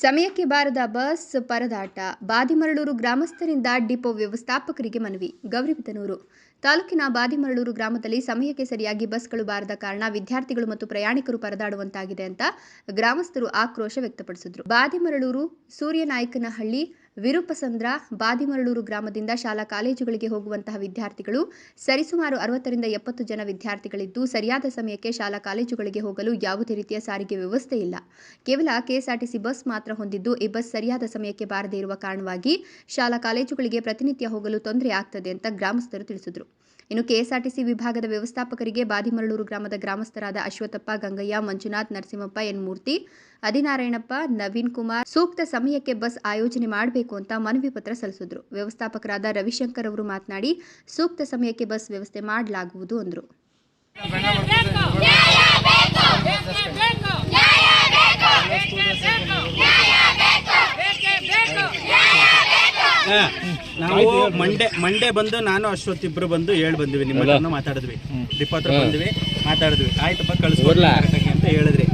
ಸಮಯಕ್ಕೆ ಬಾರದ ಬಸ್, ಪರದಾಟ, ಬಾದಿಮರಳೂರು ಗ್ರಾಮಸ್ಥರಿಂದ ಡಿಪೋ ವ್ಯವಸ್ಥಾಪಕರಿಗೆ ಮನವಿ ಗೌರಿಬಿದನೂರು ತಾಲೂಕಿನ ಬಾದಿಮರಳೂರು ಗ್ರಾಮದಲ್ಲಿ ಸಮಯಕ್ಕೆ ಸರಿಯಾಗಿ ಬಸ್ಗಳು ಬಾರದ ಕಾರಣ ವಿದ್ಯಾರ್ಥಿಗಳು ಮತ್ತು ಪ್ರಯಾಣಿಕರು ಪರದಾಡುವಂತಾಗಿದೆ ಅಂತ ಗ್ರಾಮಸ್ಥರು ಆಕ್ರೋಶ ವ್ಯಕ್ತಪಡಿಸಿದ್ರು. ಬಾದಿಮರಳೂರು ಸೂರ್ಯನಾಯಕನಹಳ್ಳಿ ವಿರುಪಸಂದ್ರ, ಬಾದಿಮರಳೂರು ಗ್ರಾಮದಿಂದ ಶಾಲಾ ಕಾಲೇಜುಗಳಿಗೆ ಹೋಗುವಂತಹ ವಿದ್ಯಾರ್ಥಿಗಳು, ಸರಿಸುಮಾರು ಅರವತ್ತರಿಂದ ಎಪ್ಪತ್ತು ಜನ ವಿದ್ಯಾರ್ಥಿಗಳಿದ್ದು, ಸರಿಯಾದ ಸಮಯಕ್ಕೆ ಶಾಲಾ ಕಾಲೇಜುಗಳಿಗೆ ಹೋಗಲು ಯಾವುದೇ ರೀತಿಯ ಸಾರಿಗೆ ವ್ಯವಸ್ಥೆ ಇಲ್ಲ. ಕೇವಲ ಕೆಎಸ್ಆರ್ಟಿಸಿ ಬಸ್ ಮಾತ್ರ ಹೊಂದಿದ್ದು, ಈ ಬಸ್ ಸರಿಯಾದ ಸಮಯಕ್ಕೆ ಬಾರದೇ ಇರುವ ಕಾರಣವಾಗಿ ಶಾಲಾ ಕಾಲೇಜುಗಳಿಗೆ ಪ್ರತಿನಿತ್ಯ ಹೋಗಲು ತೊಂದರೆ ಆಗ್ತದೆ ಅಂತ ಗ್ರಾಮಸ್ಥರು ತಿಳಿಸಿದರು. ಇನ್ನು ಕೆಎಸ್ಆರ್ಟಿಸಿ ವಿಭಾಗದ ವ್ಯವಸ್ಥಾಪಕರಿಗೆ ಬಾದಿಮರಳೂರು ಗ್ರಾಮದ ಗ್ರಾಮಸ್ಥರಾದ ಅಶ್ವಥಪ್ಪ, ಗಂಗಯ್ಯ, ಮಂಜುನಾಥ್, ನರಸಿಂಹಪ್ಪ, ಎನ್ ಮೂರ್ತಿ ಅದಿನಾರಾಯಣಪ್ಪ ನವೀನ್ ಕುಮಾರ್ ಸೂಕ್ತ ಸಮಯಕ್ಕೆ ಬಸ್ ಆಯೋಜನೆ ಮಾಡಬೇಕು ಅಂತ ಮನವಿ ಪತ್ರ ಸಲ್ಲಿಸಿದ್ರು. ವ್ಯವಸ್ಥಾಪಕರಾದ ರವಿಶಂಕರ್ ಅವರು ಮಾತನಾಡಿ ಸೂಕ್ತ ಸಮಯಕ್ಕೆ ಬಸ್ ವ್ಯವಸ್ಥೆ ಮಾಡಲಾಗುವುದು ಅಂದರು. ನಾವು ಮಂಡೆ ಮಂಡೆ ಬಂದು ನಾನು ಅಶ್ವತ್ ಇಬ್ರು ಬಂದು ಹೇಳಿ ಬಂದ್ವಿ. ನಿಮ್ಮ ಮಾತಾಡಿದ್ವಿ. ಡಿಪಾತ್ರ ಹತ್ರ ಬಂದ್ವಿ ಮಾತಾಡಿದ್ವಿ. ಆಯ್ತಪ್ಪ ಕಳಿಸ್ಕೊಡ್ಲ ಅಂತ ಹೇಳಿದ್ರಿ.